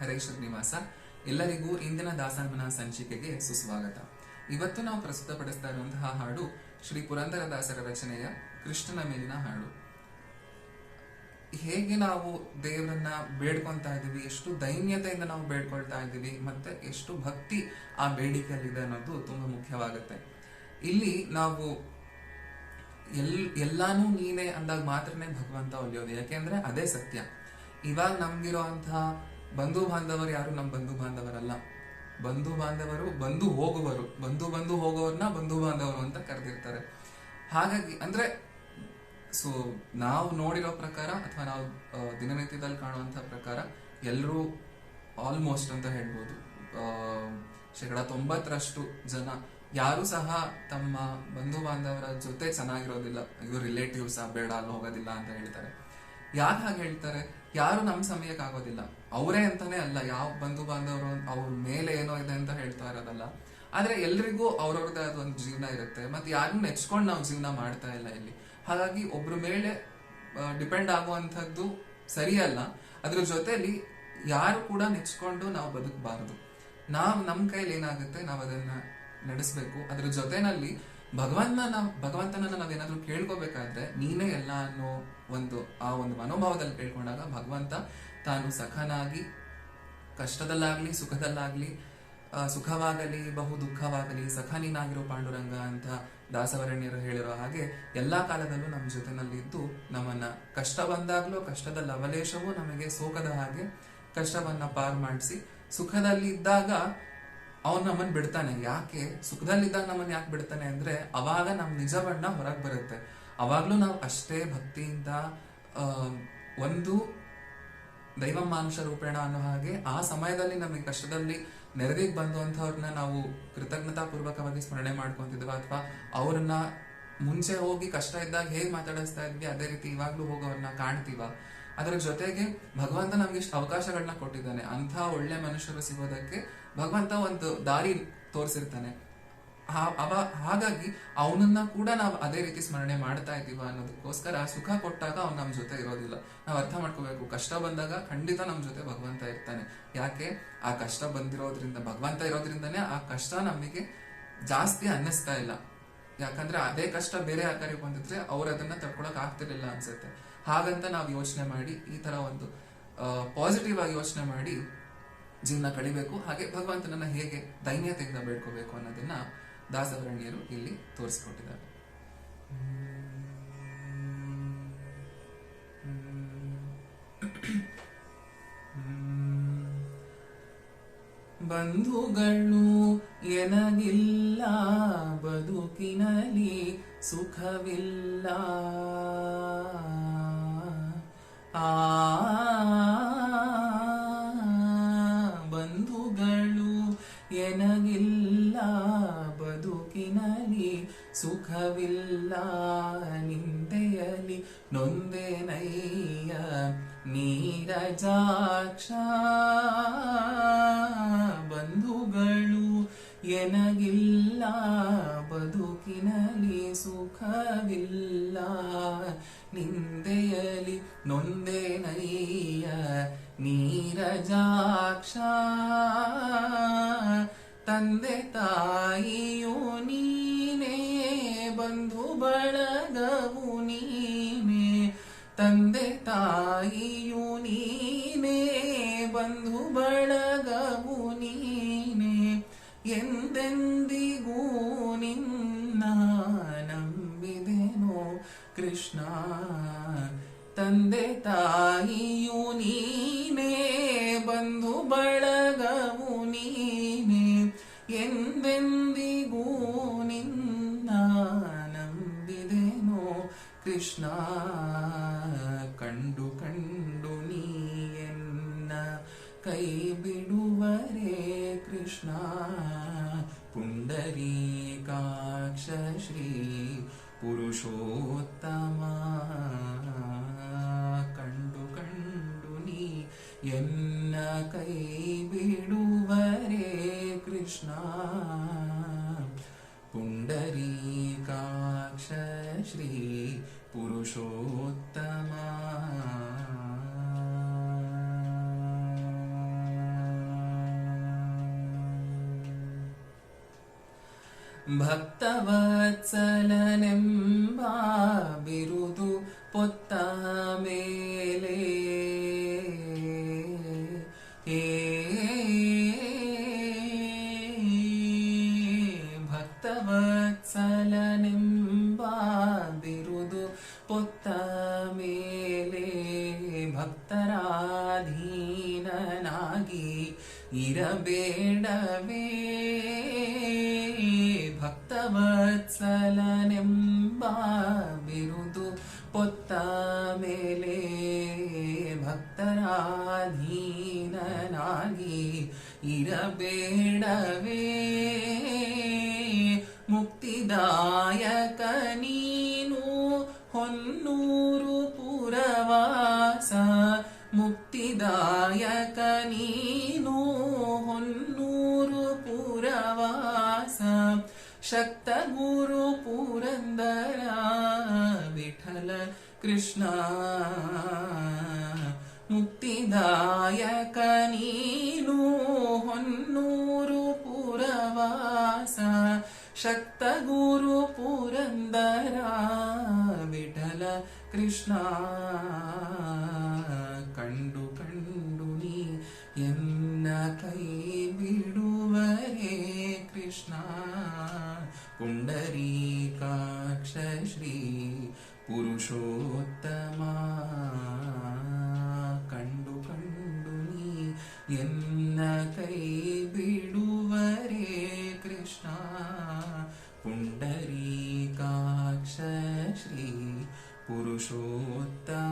ಹರೇ ಶ್ರೀನಿವಾಸ. ಎಲ್ಲರಿಗೂ ಇಂದಿನ ದಾಸಮನ ಸಂಚಿಕೆಗೆ ಸುಸ್ವಾಗತ. ಇವತ್ತು ನಾವು ಪ್ರಸ್ತುತಪಡಿಸ್ತಾ ಇರುವಂತಹ ಹಾಡು ಶ್ರೀ ಪುರಂದರದಾಸರ ರಚನೆಯ ಕೃಷ್ಣನ ಮೇಲಿನ ಹಾಡು. ಹೇಗೆ ನಾವು ದೇವರನ್ನ ಬೇಡ್ಕೊಂತಾ ಇದ್ದೀವಿ, ಎಷ್ಟು ದೈನ್ಯತೆಯಿಂದ ನಾವು ಬೇಡ್ಕೊಳ್ತಾ ಇದ್ದೀವಿ, ಮತ್ತೆ ಎಷ್ಟು ಭಕ್ತಿ ಆ ಬೇಡಿಕೆಯಲ್ಲಿದೆ ಅನ್ನೋದು ತುಂಬಾ ಮುಖ್ಯವಾಗುತ್ತೆ. ಇಲ್ಲಿ ನಾವು ಎಲ್, ಎಲ್ಲಾನು ನೀನೆ ಅಂದಾಗ ಮಾತ್ರನೇ ಭಗವಂತ ಒಲಿಯೋದು, ಯಾಕೆಂದ್ರೆ ಅದೇ ಸತ್ಯ. ಇವಾಗ ನಮ್ಗಿರುವಂತಹ ಬಂಧು ಬಾಂಧವರು ಯಾರು? ನಮ್ಮ ಬಂಧು ಬಾಂಧವರಲ್ಲ. ಬಂಧು ಬಾಂಧವರು ಬಂದು ಹೋಗುವರು. ಬಂಧು ಬಂದು ಹೋಗುವವ್ರನ್ನ ಬಂಧು ಬಾಂಧವರು ಅಂತ ಕರೆದಿರ್ತಾರೆ. ಹಾಗಾಗಿ ಅಂದ್ರೆ ಸೊ ನಾವು ನೋಡಿರೋ ಪ್ರಕಾರ ಅಥವಾ ನಾವು ದಿನನಿತ್ಯದಲ್ಲಿ ಕಾಣುವಂತ ಪ್ರಕಾರ ಎಲ್ಲರೂ ಆಲ್ಮೋಸ್ಟ್ ಅಂತ ಹೇಳ್ಬೋದು. ಶೇಕಡ ತೊಂಬತ್ತರಷ್ಟು ಜನ ಯಾರು ಸಹ ತಮ್ಮ ಬಂಧು ಬಾಂಧವರ ಜೊತೆ ಚೆನ್ನಾಗಿರೋದಿಲ್ಲ. ಇದು ರಿಲೇಟಿವ್ಸ್ ಬೇಡ, ಅಲ್ಲಿ ಹೋಗೋದಿಲ್ಲ ಅಂತ ಹೇಳ್ತಾರೆ. ಯಾಕೆ ಹಾಗೆ ಹೇಳ್ತಾರೆ? ಯಾರು ನಮ್ಮ ಸಮಯಕ್ಕೆ ಆಗೋದಿಲ್ಲ. ಅವರೇ ಅಂತಾನೆ ಅಲ್ಲ, ಯಾವ ಬಂಧು ಬಾಂಧವರು ಅವ್ರ ಮೇಲೆ ಏನೋ ಇದೆ ಅಂತ ಹೇಳ್ತಾ ಇರೋದಲ್ಲ. ಆದ್ರೆ ಎಲ್ರಿಗೂ ಅವ್ರವ್ರದ್ದೇ ಒಂದು ಜೀವನ ಇರುತ್ತೆ. ಮತ್ತೆ ಯಾರನ್ನ ನೆಚ್ಕೊಂಡು ನಾವು ಜೀವನ ಮಾಡ್ತಾ ಇಲ್ಲ ಇಲ್ಲಿ. ಹಾಗಾಗಿ ಒಬ್ರ ಮೇಲೆ ಡಿಪೆಂಡ್ ಆಗುವಂಥದ್ದು ಸರಿಯಲ್ಲ. ಅದ್ರ ಜೊತೆಲಿ ಯಾರು ಕೂಡ ನೆಚ್ಕೊಂಡು ನಾವು ಬದುಕಬಾರದು. ನಾವು ನಮ್ಮ ಕೈಲಿ ಏನಾಗುತ್ತೆ, ನಾವು ಅದನ್ನ ನಡೆಸಬೇಕು. ಅದ್ರ ಜೊತೆನಲ್ಲಿ ಭಗವಂತನ ನಾವ್ ಭಗವಂತನನ್ನ ನಾವೇನಾದ್ರೂ ಕೇಳ್ಕೋಬೇಕಾದ್ರೆ ನೀನೇ ಎಲ್ಲ ಅನ್ನೋ ಒಂದು ಆ ಒಂದು ಮನೋಭಾವದಲ್ಲಿ ಕೇಳ್ಕೊಂಡಾಗ ಭಗವಂತ ತಾನು ಸಖನಾಗಿ ಕಷ್ಟದಲ್ಲಾಗ್ಲಿ, ಸುಖದಲ್ಲಾಗ್ಲಿ ಸುಖವಾಗಲಿ, ಬಹು ದುಃಖವಾಗಲಿ ಸಖ ನೀನಾಗಿರೋ ಪಾಂಡುರಂಗ ಅಂತ ದಾಸವರಣ್ಯರು ಹೇಳಿರೋ ಹಾಗೆ ಎಲ್ಲಾ ಕಾಲದಲ್ಲೂ ನಮ್ಮ ಜೊತೆನಲ್ಲಿದ್ದು ನಮ್ಮನ್ನ ಕಷ್ಟ ಬಂದಾಗ್ಲೂ ಕಷ್ಟದ ಲವಲೇಶವೂ ನಮಗೆ ಸೋಕದ ಹಾಗೆ ಕಷ್ಟವನ್ನ ಪಾರ್ ಮಾಡಿಸಿ ಸುಖದಲ್ಲಿ ಇದ್ದಾಗ ಅವನ್ ನಮ್ಮನ್ ಬಿಡ್ತಾನೆ. ಯಾಕೆ? ಸುಖದಲ್ಲಿದ್ದಾಗ ನಮ್ಮನ್ನ ಯಾಕೆ ಬಿಡ್ತಾನೆ ಅಂದ್ರೆ ಅವಾಗ ನಮ್ ನಿಜ ಬಣ್ಣ ಹೊರಗ್ ಬರುತ್ತೆ. ಅವಾಗ್ಲೂ ನಾವು ಅಷ್ಟೇ ಭಕ್ತಿಯಿಂದ ಒಂದು ದೈವ ಮಾನುಷ ರೂಪೇಣ ಅನ್ನೋ ಹಾಗೆ ಆ ಸಮಯದಲ್ಲಿ ನಮಗೆ ಕಷ್ಟದಲ್ಲಿ ನೆರವಿಗೆ ಬಂದಂಥವ್ರನ್ನ ನಾವು ಕೃತಜ್ಞತಾ ಪೂರ್ವಕವಾಗಿ ಸ್ಮರಣೆ ಮಾಡ್ಕೊಂತಿದ್ವ ಅಥವಾ ಅವ್ರನ್ನ ಮುಂಚೆ ಹೋಗಿ ಕಷ್ಟ ಇದ್ದಾಗ ಹೇಗೆ ಮಾತಾಡಿಸ್ತಾ ಇದ್ವಿ, ಅದೇ ರೀತಿ ಇವಾಗಲೂ ಹೋಗಿ ಕಾಣ್ತೀವ. ಅದರ ಜೊತೆಗೆ ಭಗವಂತ ನಮ್ಗೆ ಇಷ್ಟು ಅವಕಾಶಗಳನ್ನ ಕೊಟ್ಟಿದ್ದಾನೆ. ಅಂಥ ಒಳ್ಳೆ ಮನುಷ್ಯರು ಸಿಗೋದಕ್ಕೆ ಭಗವಂತ ಒಂದು ದಾರಿ ತೋರಿಸಿರ್ತಾನೆ. ಅವ, ಹಾಗಾಗಿ ಅವನನ್ನ ಕೂಡ ನಾವು ಅದೇ ರೀತಿ ಸ್ಮರಣೆ ಮಾಡ್ತಾ ಇದೀವ ಅನ್ನೋದಕ್ಕೋಸ್ಕರ ಸುಖ ಕೊಟ್ಟಾಗ ಅವ್ನು ನಮ್ಮ ಜೊತೆ ಇರೋದಿಲ್ಲ. ನಾವು ಅರ್ಥ ಮಾಡ್ಕೋಬೇಕು. ಕಷ್ಟ ಬಂದಾಗ ಖಂಡಿತ ನಮ್ಮ ಜೊತೆ ಭಗವಂತ ಇರ್ತಾನೆ. ಯಾಕೆ? ಆ ಕಷ್ಟ ಬಂದಿರೋದ್ರಿಂದ, ಭಗವಂತ ಇರೋದ್ರಿಂದನೇ ಆ ಕಷ್ಟ ನಮಗೆ ಜಾಸ್ತಿ ಅನ್ನಿಸ್ತಾ ಇಲ್ಲ. ಯಾಕಂದ್ರೆ ಅದೇ ಕಷ್ಟ ಬೇರೆ ಯಾಕಾರಿಗೆ ಬಂದಿದ್ರೆ ಅವ್ರು ಅದನ್ನ ತಡ್ಕೊಳಕ್ ಆಗ್ತಿರ್ಲಿಲ್ಲ ಅನ್ಸುತ್ತೆ. ಹಾಗಂತ ನಾವು ಯೋಚನೆ ಮಾಡಿ ಈ ತರ ಒಂದು ಪಾಸಿಟಿವ್ ಆಗಿ ಯೋಚನೆ ಮಾಡಿ ಜೀವನ ಕಳಿಬೇಕು. ಹಾಗೆ ಭಗವಂತನನ್ನ ಹೇಗೆ ದೈನ್ಯತೆಯಿಂದ ಬೇಡ್ಕೋಬೇಕು ಅನ್ನೋದನ್ನ ದಾಸವರಣ್ಯರು ಇಲ್ಲಿ ತೋರಿಸ್ಕೊಟ್ಟಿದ್ದಾರೆ. ಬಂಧುಗಳು ಎನಗಿಲ್ಲ ಬದುಕಿನಲ್ಲಿ ಸುಖವಿಲ್ಲ. ಆ ಬಂಧುಗಳು ಎನಗಿಲ್ಲ ಬದುಕಿನಲ್ಲಿ ಸುಖವಿಲ್ಲ. ನಿಂದೆಯಲಿ ನೊಂದೆನಯ್ಯ ನೀರಜಾಕ್ಷ. ಬಂಧುಗಳು, ಎನಗಿಲ್ಲ, ಬದುಕಿನಲ್ಲಿ ಸುಖವಿಲ್ಲ. ನಿಂದೆಯಲಿ ನೊಂದೇನಯ್ಯ ನೀರಜಾಕ್ಷ. ತಂದೆ ತಾಯಿಯು ನೀನೇ, ಬಂಧು ಬಳಗವು ನೀನೇ. ತಂದೆ ತಾಯಿಯು ನೀನೇ, ಬಂಧು ಬಳಗವು ಎಂದೆಂದಿಗೂ ನಿನ್ನ ನಂಬಿದೆನೋ ಕೃಷ್ಣ. ತಂದೆ ತಾಯಿಯು ನೀನೇ, ಬಂಧು ಬಳಗವು ನೀನೇ. ಎಂದೆಂದಿಗೂ ನಿನ್ನ ನಂಬಿದೆನೋ ಕೃಷ್ಣ. ಕಂಡು ಕಂಡು ನೀ ಕೈ ಬಿಡುವರೇ ಕೃಷ್ಣ. ಪುರುಷೋತ್ತಮ ಕಂಡು ಕಂಡು ನೀ ಎನ್ನ ಕೈ ಬಿಡುವರೇ ಕೃಷ್ಣ ಪುಂಡರೀಕಾಕ್ಷ ಶ್ರೀ ಭಕ್ತವತ್ಸಲನೆಂಬ ಬಿರುದು ಪೊತ್ತ ಮೇಲೆ ಏ ಭಕ್ತವತ್ಸಲನೆಂಬ ಭಕ್ತವತ್ಸಲನೆಂಬ ಬಿರುದು ಪೊತ್ತ ಮೇಲೆ ಭಕ್ತರಾಧೀನನಾಗಿ ಇರಬೇಡವೇ. ಮುಕ್ತಿದಾಯಕ ನೀನು ಹೊನ್ನೂರು ಪುರವಾಸ. ಮುಕ್ತಿದಾಯಕ ನೀನು ಶಕ್ತ ಗುರು ಪುರಂದರ ವಿಠಲ ಕೃಷ್ಣ. ಮುಕ್ತಿದಾಯಕ ನೀನು ಹೊನ್ನೂರು ಪುರವಾಸ. ಶಕ್ತ ಗುರು ಪುರಂದರ ವಿಠಲ ಕೃಷ್ಣ. ಪುರುಷೋತ್ತಮ ಕಂಡು ಕಂಡು ನೀ ಎನ್ನ ಕೈ ಬಿಡುವರೇ ಕೃಷ್ಣ ಪುಂಡರೀಕಾಕ್ಷ ಶ್ರೀ ಪುರುಷೋತ್ತಮ